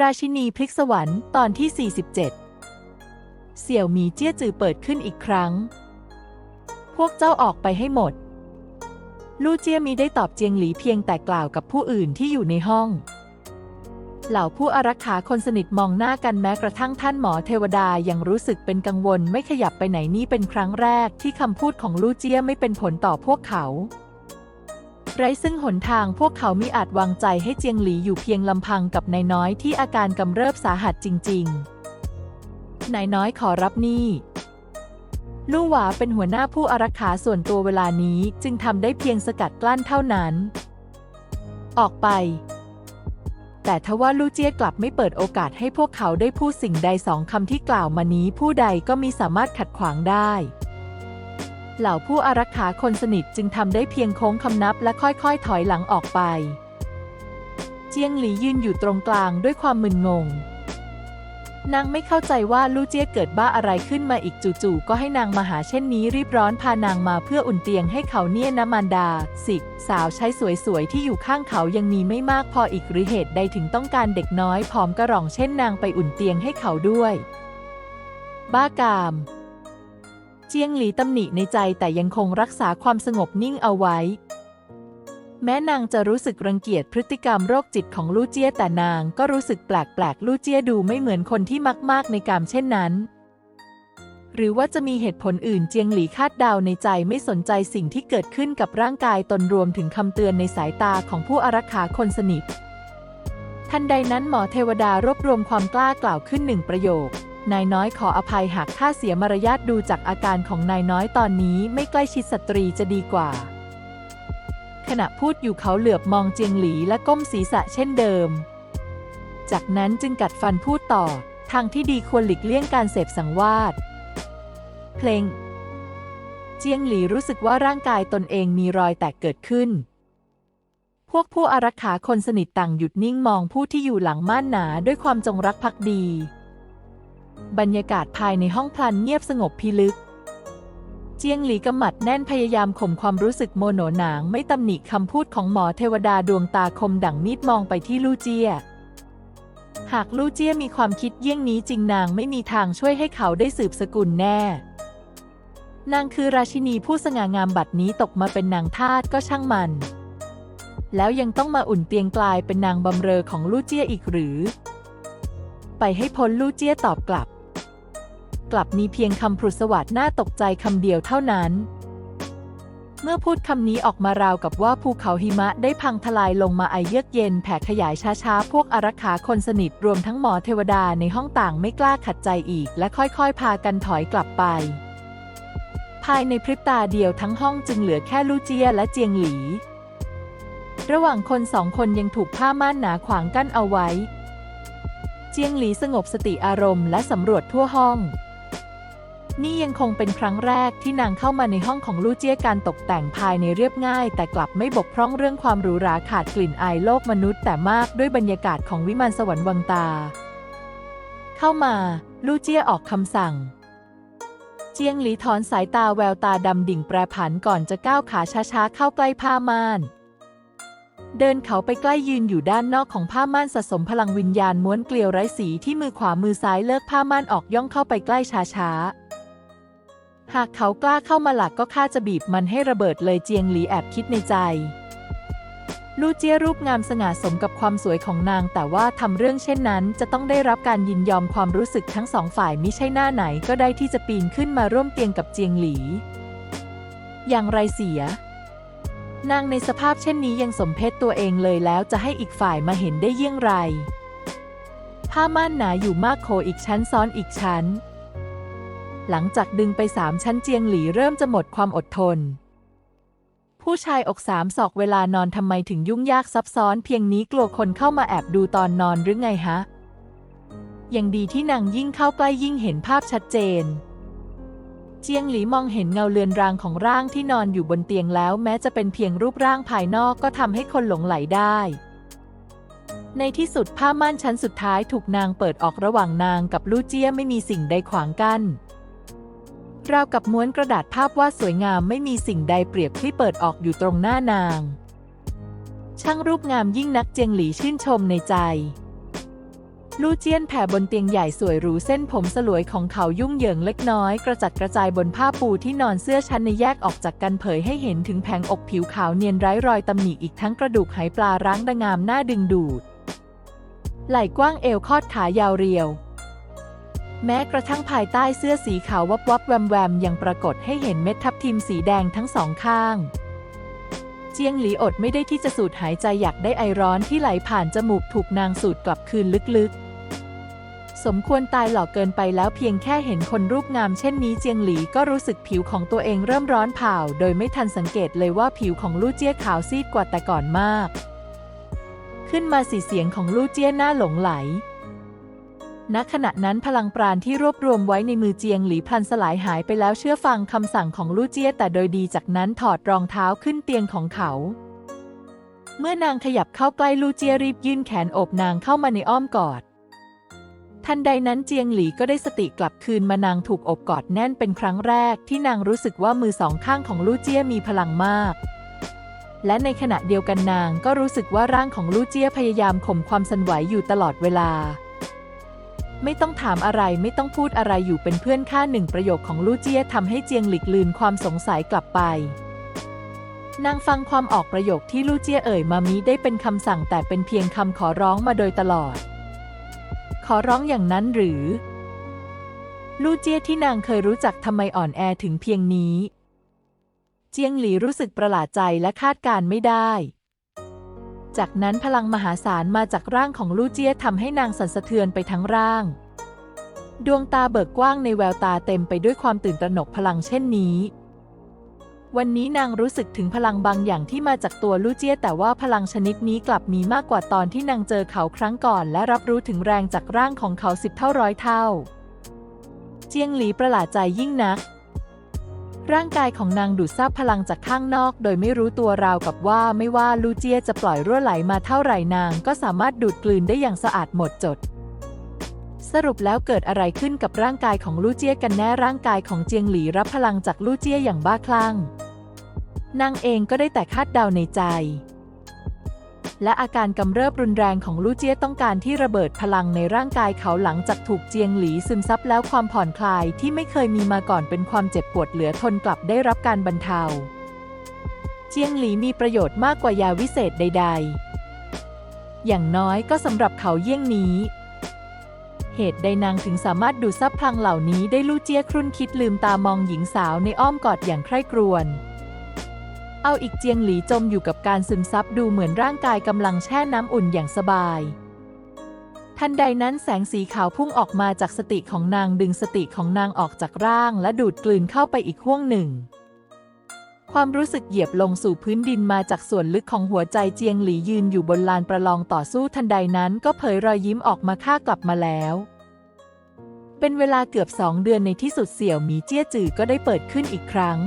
ราชินีพลิกสวรรค์ตอนที่ 47 เสี่ยวมีเจี้ยจือเปิดขึ้นอีกครั้ง พวกเจ้าออกไปให้หมด ลู่เจี้ยมีได้ตอบเจียงหลีเพียงแต่กล่าวกับผู้อื่นที่อยู่ในห้อง เหล่าผู้อารักขาคนสนิทมองหน้ากันแม้กระทั่งท่านหมอเทวดายังรู้สึกเป็นกังวลไม่ขยับไปไหนนี่เป็นครั้งแรกที่คำพูดของลู่เจี้ยไม่เป็นผลต่อพวกเขา ไร้ซึ่งหนทางพวกเขามิอาจวางใจให้เจียงหลีอยู่เพียงลำพังกับนายน้อยที่อาการกำเริบสาหัสจริง ๆ นายน้อยขอรับหนี้ลู่หวาเป็นหัวหน้าผู้อารักขาส่วนตัวเวลานี้จึงทำได้เพียงสกัดกลั้นเท่านั้น ออกไป แต่ทว่าลู่เจี้ยกลับไม่เปิดโอกาสให้พวกเขาได้พูดสิ่งใดสองคำที่กล่าวมานี้ผู้ใดก็มีสามารถขัดขวางได้ เหล่าผู้อารักขาคนสนิทจึงทำได้เพียงโค้งคำนับและค่อยๆ ถอยหลังออกไป เจียงหลียืนอยู่ตรงกลางด้วยความมึนงง นางไม่เข้าใจว่าลู่เจี้ยเกิดบ้าอะไรขึ้นมาอีกจู่ๆก็ให้นางมาหาเช่นนี้รีบร้อนพานางมาเพื่ออุ่นเตียงให้เขาเนี่ยนะมารดา สิกสาวใช้สวยๆที่อยู่ข้างเขายังมีไม่มากพออีกหรือเหตุใดถึงต้องการเด็กน้อยผอมกระรองเช่นนางไปอุ่นเตียงให้เขาด้วย บ้ากาม เจียงหลีตำหนิในใจแต่ยังคงรักษาความสงบนิ่งเอาไว้ แม้นางจะรู้สึกรังเกียจพฤติกรรมโรคจิตของลู่เจี้ยแต่นางก็รู้สึกแปลกๆลู่เจี้ยดูไม่เหมือนคนที่มากๆในกามเช่นนั้น หรือว่าจะมีเหตุผลอื่นเจียงหลีคาดเดาในใจไม่สนใจสิ่งที่เกิดขึ้นกับร่างกายตนรวมถึงคำเตือนในสายตาของผู้อารักขาคนสนิททันใดนั้นหมอเทวดารวบรวมความกล้ากล่าวขึ้นหนึ่งประโยค นายน้อยขออภัยหากข้าเสียมารยาทดูจากอาการของนายน้อยตอนนี้ไม่ใกล้ชิดสตรีจะดีกว่า ขณะพูดอยู่เขาเหลือบมองเจียงหลีและก้มศีรษะเช่นเดิม จากนั้นจึงกัดฟันพูดต่อ ทางที่ดีควรหลีกเลี่ยงการเสพสังวาสเพลง เจียงหลีรู้สึกว่าร่างกายตนเองมีรอยแตกเกิดขึ้นพวกผู้อารักขาคนสนิทต่างหยุดนิ่งมองผู้ที่อยู่หลังม่านหนาด้วยความจงรักภักดี บรรยากาศภายในห้องพลันเงียบสงบพิลึก เจียงหลีกำหมัดแน่นพยายามข่มความรู้สึกโมโหหนางไม่ตำหนิคำพูดของหมอเทวดาดวงตาคมดั่งมีดมองไปที่ลู่เจีย หากลู่เจียมีความคิดเยี่ยงนี้จริงนางไม่มีทางช่วยให้เขาได้สืบสกุลแน่ นางคือราชินีผู้สง่างามบัดนี้ตกมาเป็นนางทาสก็ช่างมัน แล้วยังต้องมาอุ่นเตียงกลายเป็นนางบำเรอของลู่เจียอีกหรือ ไปให้พ้นลู่เจียตอบกลับ กลับมีเพียงคำพรุสวัสดน่าตกใจคำเดียวเท่านั้น เมื่อพูดคำนี้ออกมาราวกับว่าภูเขาหิมะได้พังทลายลงมาไอเยือกเย็นแผ่ขยายช้าๆ พวกอารักขาคนสนิทรวมทั้งหมอเทวดาในห้องต่างไม่กล้าขัดใจอีก และค่อยๆ พากันถอยกลับไป ภายในพริบตาเดียวทั้งห้องจึงเหลือแค่ลู่เจียและเจียงหลีระหว่างคนสองคนยังถูกผ้าม่านหนาขวางกั้นเอาไว้ เจียงหลีสงบสติอารมณ์และสำรวจทั่วห้อง นี่ยังคงเป็นครั้งแรกที่นางเข้ามาในห้องของลู่เจี้ยการตกแต่งภายในเรียบง่าย แต่กลับไม่บกพร่องเรื่องความหรูหราขาดกลิ่นอายโลกมนุษย์ แต่มากด้วยบรรยากาศของวิมานสวรรค์วังตา เข้ามาลู่เจี้ยออกคำสั่งเจียงหลีถอนสายตาแววตาดำดิ่งแปรผันก่อนจะก้าวขาช้าๆเข้าใกล้ผ้าม่าน เดินเขาไปใกล้ยืนอยู่ด้านนอกของผ้าม่านสะสมพลังวิญญาณม้วนเกลียวไร้สีที่มือขวามือซ้ายเลิกผ้าม่านออกย่องเข้าไปใกล้ช้าๆ หากเขากล้าเข้ามาหลักก็ข้าจะบีบมันให้ระเบิดเลยเจียงหลีแอบคิดในใจ ลู่เจี้ยรูปงามสง่าสมกับความสวยของนาง แต่ว่าทำเรื่องเช่นนั้น จะต้องได้รับการยินยอมความรู้สึกทั้งสองฝ่ายมิใช่หน้าไหนก็ได้ที่จะปีนขึ้นมาร่วมเตียงกับเจียงหลี อย่างไรเสีย นางในสภาพเช่นนี้ยังสมเพศตัวเองเลยแล้วจะให้อีกฝ่ายมาเห็นได้เยี่ยงไร ผ้าม่านหนาอยู่มากโขอีกชั้นซ้อนอีกชั้น หลังจากดึงไปสามชั้นเจียงหลีเริ่มจะหมดความอดทน ผู้ชายอกสามศอกเวลานอนทำไมถึงยุ่งยากซับซ้อนเพียงนี้กลัวคนเข้ามาแอบดูตอนนอนหรือไงฮะ ยังดีที่นางยิ่งเข้าใกล้ยิ่งเห็นภาพชัดเจน เจียงหลีมองเห็นเงาเลือนรางของร่างที่นอนอยู่บนเตียงแล้วแม้จะเป็นเพียงรูปร่างภายนอกก็ทำให้คนหลงไหลได้ ในที่สุดผ้าม่านชั้นสุดท้ายถูกนางเปิดออกระหว่างนางกับลู่เจี้ยไม่มีสิ่งใดขวางกั้นราวกับม้วนกระดาษภาพวาดสวยงามไม่มีสิ่งใดเปรียบที่เปิดออกอยู่ตรงหน้านาง ช่างรูปงามยิ่งนักเจียงหลีชื่นชมในใจ ลู่เจี้ยนแผ่บนเตียงใหญ่สวยหรูเส้นผมสลวยของเขายุ่งเหยิงเล็กน้อย กระจัดกระจายบนผ้าปูที่นอนเสื้อชั้นในแยกออกจากกันเผยให้เห็นถึงแผงอกผิวขาวเนียนไร้รอยตำหนิอีกทั้งกระดูกไหปลาร้างดงามน่าดึงดูด ไหล่กว้างเอวคอดขายาวเรียว แม้กระทั่งภายใต้เสื้อสีขาววับวับแวมแวมยังปรากฏให้เห็นเม็ดทับทิมสีแดงทั้งสองข้าง จียงหลีอดไม่ได้ที่จะสูดหายใจอยากได้ไอร้อนที่ไหลผ่านจมูกถูกนางสูดกลับคืนลึกๆ สมควรตายหลอกเกินไปแล้วเพียงแค่เห็นคนรูปงามเช่นนี้เจียงหลีก็รู้สึกผิวของตัวเองเริ่มร้อนเผาโดยไม่ทันสังเกตเลยว่าผิวของลู่เจี้ยขาวซีดกว่าแต่ก่อนมาก ขึ้นมาสีเสียงของลู่เจี้ยหน้าหลงไหล ณขณะนั้นพลังปราณที่รวบรวมไว้ในมือเจียงหลีพลันสลายหายไปแล้วเชื่อฟังคำสั่งของลู่เจี้ยแต่โดยดีจากนั้นถอดรองเท้าขึ้นเตียงของเขา เมื่อนางขยับเข้าใกล้ลู่เจี้ยรีบยื่นแขนโอบนางเข้ามาในอ้อมกอด ทันใดนั้นเจียงหลีก็ได้สติกลับคืนมานางถูกอบกอดแน่นเป็นครั้งแรก ที่นางรู้สึกว่ามือสองข้างของลู่เจี้ยมีพลังมากและในขณะเดียวกันนางก็รู้สึกว่าร่างของลู่เจี้ยพยายามข่มความสันไหวอยู่ตลอดเวลา ไม่ต้องถามอะไรไม่ต้องพูดอะไรอยู่เป็นเพื่อนข้าหนึ่งประโยคของลู่เจี้ยทำให้เจียงหลีกลืนความสงสัยกลับไปนางฟังความออกประโยคที่ลู่เจี้ยเอ่ยมามิได้เป็นคำสั่งแต่เป็นเพียงคำขอร้องมาโดยตลอด ขอร้องอย่างนั้นหรือ ลู่เจี้ยที่นางเคยรู้จักทำไมอ่อนแอถึงเพียงนี้ เจียงหลีรู้สึกประหลาดใจและคาดการณ์ไม่ได้ จากนั้นพลังมหาศาลมาจากร่างของลู่เจี้ยทำให้นางสั่นสะเทือนไปทั้งร่าง ดวงตาเบิกกว้างในแววตาเต็มไปด้วยความตื่นตระหนกพลังเช่นนี้ วันนี้นางรู้สึกถึงพลังบางอย่างที่มาจากตัวลู่เจี้ยแต่ว่าพลังชนิดนี้กลับมีมากกว่าตอนที่นางเจอเขาครั้งก่อน และรับรู้ถึงแรงจากร่างของเขาสิบเท่าร้อยเท่า เจียงหลีประหลาดใจยิ่งนัก ร่างกายของนางดูดซับพลังจากข้างนอก โดยไม่รู้ตัวราวกับว่าไม่ว่าลูเจียจะปล่อยรั่วไหลมาเท่าไหร่นาง ก็สามารถดูดกลืนได้อย่างสะอาดหมดจด สรุปแล้วเกิดอะไรขึ้นกับร่างกายของลู่เจียกันแน่ร่างกายของเจียงหลีรับพลังจากลู่เจียอย่างบ้าคลั่งนางเองก็ได้แต่คาดเดาในใจ และอาการกำเริบรุนแรงของลู่เจี้ยต้องการที่ระเบิดพลังในร่างกายเขาหลังจากถูกเจียงหลีซึมซับแล้วความผ่อนคลายที่ไม่เคยมีมาก่อนเป็นความเจ็บปวดเหลือทนกลับได้รับการบรรเทา เจียงหลีมีประโยชน์มากกว่ายาวิเศษใด ๆ อย่างน้อยก็สำหรับเขาเยี่ยงนี้เหตุใดนางถึงสามารถดูดซับพลังเหล่านี้ได้ลู่เจี้ยครุ่นคิดลืมตามองหญิงสาวในอ้อมกอดอย่างใคร่ครวญ เอาอีกเจียงหลีจมอยู่กับการซึมซับดูเหมือนร่างกายกำลังแช่น้ำอุ่นอย่างสบาย ทันใดนั้นแสงสีขาวพุ่งออกมาจากสติของนางดึงสติของนางออกจากร่าง และดูดกลืนเข้าไปอีกห้วงหนึ่ง ความรู้สึกเหยียบลงสู่พื้นดินมาจากส่วนลึกของหัวใจเจียงหลียืนอยู่บนลานประลองต่อสู้ทันใดนั้นก็เผยรอยยิ้มออกมาฆ่ากลับมาแล้วเป็นเวลาเกือบสองเดือนในที่สุดเสี่ยวหมีเจี้ยจือก็ได้เปิดขึ้นอีกครั้ง